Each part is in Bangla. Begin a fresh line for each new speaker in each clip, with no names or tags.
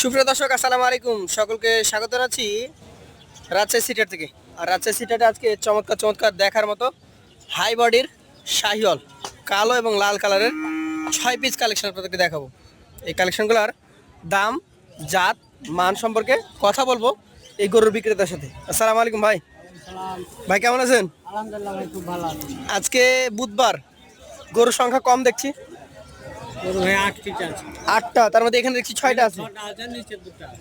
সুপ্রিয় দর্শক আসসালামু আলাইকুম। সকলকে স্বাগত জানাচ্ছি রাজশাহী সিটার থেকে। আর রাজশাহী সিটারে আজকে চমৎকার চমৎকার দেখার মতো হাই বডির শাহিওয়াল কালো এবং লাল কালারের ছয় পিস কালেকশন আপনাদেরকে দেখাবো। এই কালেকশনগুলোর দাম জাত মান সম্পর্কে কথা বলব এই গরুর বিক্রেতার সাথে। আসসালামু আলাইকুম ভাই। ভাই কেমন আছেন?
আলহামদুলিল্লাহ ভাই খুব ভালো
আজকে বুধবার গরুর সংখ্যা কম দেখছি।
আটটি আছে
তার মধ্যে এখানে দেখছি ছয়টা আছে।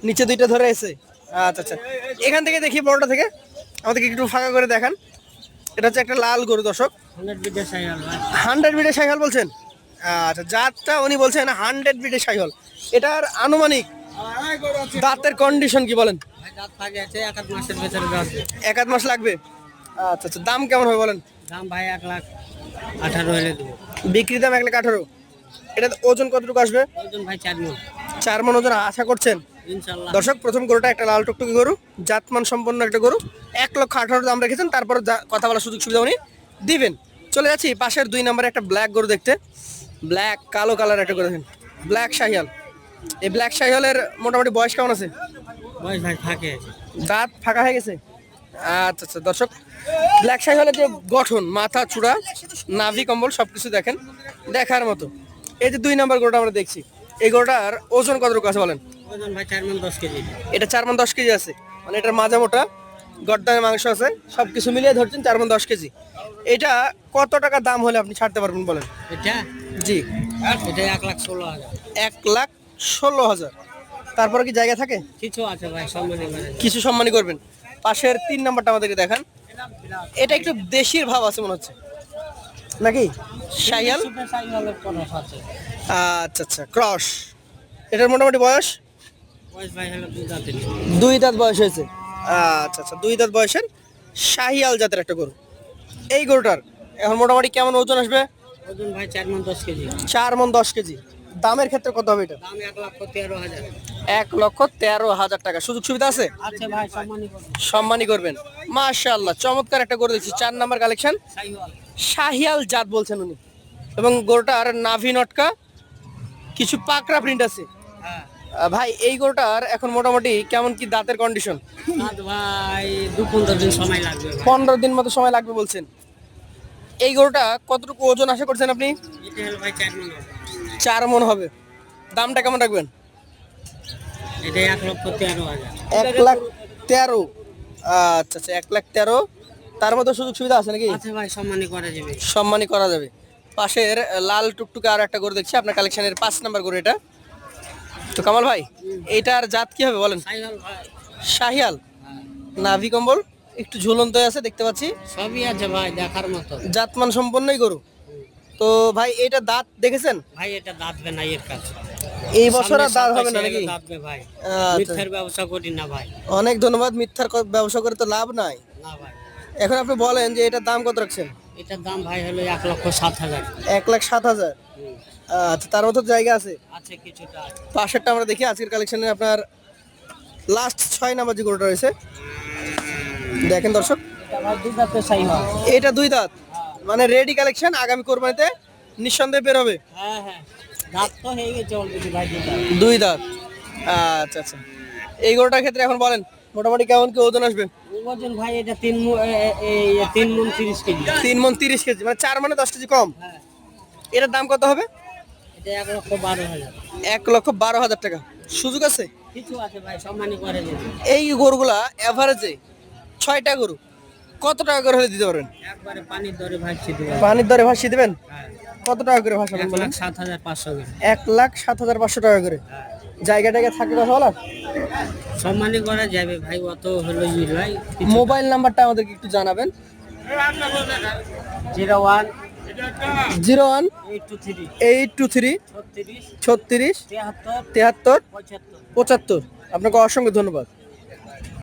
নিচে
দুইটা ধরে এসে আচ্ছা আচ্ছা। এখান থেকে দেখি বড়টা থেকে। আমাদেরকে একটু ফাঁকা করে দেখান। এটা হচ্ছে একটা লাল গরু দর্শক।
হান্ড্রেড বিদেশ সাইকেল
বলছেন? আচ্ছা জাতটা উনি বলছেন হান্ড্রেড বিডের সাইকেল এটার আনুমানিক দাঁতের কন্ডিশন কি বলেন?
আছে এক আধ
মাস লাগবে? আচ্ছা আচ্ছা। দাম কেমন হবে বলেন?
দাম ভাই এক লাখ আঠারো
বিক্রি দাম এক লাখ আঠারো। এটা ওজন কতটুকু আসবে?
ওজন ভাই চার মন।
চার মন ওজন আশা করছেন? দর্শক প্রথম গরুটা একটা লাল টুকটুকি গরু জাতমান সম্পন্ন একটা গরু। এক লক্ষ আঠারো দাম রেখেছেন তারপর কথা বলার সুযোগ সুবিধা উনি দিবেন। চলে যাচ্ছি পাশের দুই নম্বরে একটা ব্ল্যাক গরু দেখতে। ব্ল্যাক কালো কালার একটা গরু দেখেন। ব্ল্যাক শাহিয়াল। এই ব্ল্যাক শাহিয়ালের মোটামুটি বয়স কেমন আছে?
বয়স ভাই ফাঁকে
দাঁত ফাঁকা হয়ে গেছে? আচ্ছা আচ্ছা দর্শক ব্ল্যাক শাহিওয়ালের যে গঠন মাথা চূড়া নাভি কম্বল সব কিছু দেখেন দেখার মতো। এই যে দুই নাম্বার গরুটা আমরা দেখছি এই গরুটার ওজন কতটুকু আছে বলেন?
ওজন ভাই চার মন দশ কেজি।
এটা চার মন দশ কেজি আছে। মানে এটার মাজা মোটা গড্ডায় মাংস আছে সব কিছু মিলিয়ে ধরছেন চার মন দশ কেজি। এটা কত টাকা দাম হলে আপনি ছাড়তে পারবেন বলেন?
এটা?
জি।
এটা এক লাখ ষোলো হাজার।
এক লাখ ষোলো হাজার। তারপরে কি জায়গা থাকে?
কিছু আছে ভাই সম্মানী
কিছু সম্মানই করবেন। পাশের তিন নাম্বারটা আমাদেরকে দেখান। এটা একটু দেশির ভাব আছে মনে হচ্ছে। নাকি?
আছে।
আচ্ছা আচ্ছা ক্রস এটার মোটামুটি বয়স? দুই দাঁত বয়স হয়েছে। আচ্ছা আচ্ছা দুই দাঁত বয়সের শাহিয়াল জাতের একটা গরু। এই গরুটার এখন মোটামুটি কেমন ওজন আসবে?
ওজন ভাই চার মন দশ কেজি।
চার মন দশ কেজি। দামের ক্ষেত্রে কত হবে এটা?
দাম এক লক্ষ তেরো হাজার।
এক লক্ষ তেরো হাজার টাকা। সুযোগ সুবিধা আছে? সম্মানই করবেন। মাশাআল্লাহ চমৎকার একটা গরু দেখছি। চার নাম্বার কালেকশন। শাহিয়াল জাত বলছেন উনি। এবং গরুটার নাভি নটকা কিছু পাকড়া প্রিন্ট আছে। ভাই এই গরুটার এখন মোটামুটি কেমন কি দাঁতের কন্ডিশন
ভাই দু পনেরো দিন সময় লাগবে
পনেরো দিন মতো সময় লাগবে বলছেন। এই গরুটা কতটুকু ওজন আশা করছেন আপনি?
চার মন হবে।
দামটা কেমন রাখবেন?
এক
লাখ তেরো। আচ্ছা আচ্ছা এক লাখ তেরো। তার মধ্যে সুযোগ সুবিধা আছে নাকি?
আছে ভাই সম্মানী করা যাবে।
সম্মানই করা যাবে। পাশের লাল টুকটুকে আর একটা গরু দেখছি আপনার কালেকশনের পাঁচ নাম্বার গরু এটা। তো কামাল ভাই এইটার জাত কি হবে বলেন?
ভাই।
শাহিয়াল
হ্যাঁ।
নাভি কম্বল? একটু ঝুলন্ত আছে দেখতে পাচ্ছি।
সবই আছে ভাই দেখার মতো।
জাতমান সম্পন্নই গরু। তো ভাই এটা দাঁত দেখেছেন?
ভাই এটা দাঁতবে না এর কাছে
এই বছর আর দাঁত হবে না নাকি?
দাঁতবে ভাই।
আচ্ছা।
মিথ্যার ব্যবসা করি না ভাই।
অনেক ধন্যবাদ মিথ্যার ব্যবসা করে তো লাভ নাই।
না ভাই।
এখন আপনি বলেন যে এটার দাম কত রাখছেন?
এটার দাম ভাই হলো এক লক্ষ সাত হাজার।
এক লাখ সাত হাজার। আচ্ছা তার মতো জায়গা আছে?
আছে কিছুটা
পাশেরটা আমরা দেখি আজকের কালেকশনে আপনার লাস্ট ছয় নাম্বার যে গরুটা রয়েছে। দেখেন দর্শক।
এটা
দুই দাঁত। মানে রেডি কালেকশন আগামী কোরবানিতে নিঃসন্দেহে বের হবে।
হ্যাঁ হ্যাঁ। দাঁত তো হয়ে গেছে অলরেডি ভাই
দুই দাঁত। আচ্ছা আচ্ছা। এই গরুটার ক্ষেত্রে এখন বলেন মোটামুটি কেমন কি ওজন আসবে?
ওজন ভাই এটা তিন তিন মন তিরিশ কেজি।
তিন মন তিরিশ কেজি মানে চার মানে দশ কেজি কম?
হ্যাঁ।
এটার দাম কত হবে?
এটা এক লক্ষ বারো হাজার।
এক লক্ষ বারো হাজার টাকা। সুযোগ আছে?
কিছু আছে ভাই সম্মানী করে
এই গরুগুলা এভারেজে ছয়টা গরু কত টাকা করে হলে দিতে পারবেন?
একবারে পানির দরে ভাসছে দেবে।
পানির দরে ভাসিয়ে দিবেন?
হ্যাঁ।
কত টাকা করে ভাসাবেন
এক লাখ সাত হাজার পাঁচশো করে।
এক লাখ সাত হাজার পাঁচশো টাকা করে। জায়গা টায়গা থাকে কথা বলার
সম্মানই করা যাবে ভাই অত হলো ইউ ভাই
মোবাইল নাম্বারটা আমাদেরকে একটু জানাবেন।
Zero one
zero one
eight two three
eight two three
ছত্রিশ
তেহাত্তর
পঁচাত্তর।
পঁচাত্তর। আপনাকে অসংখ্য ধন্যবাদ।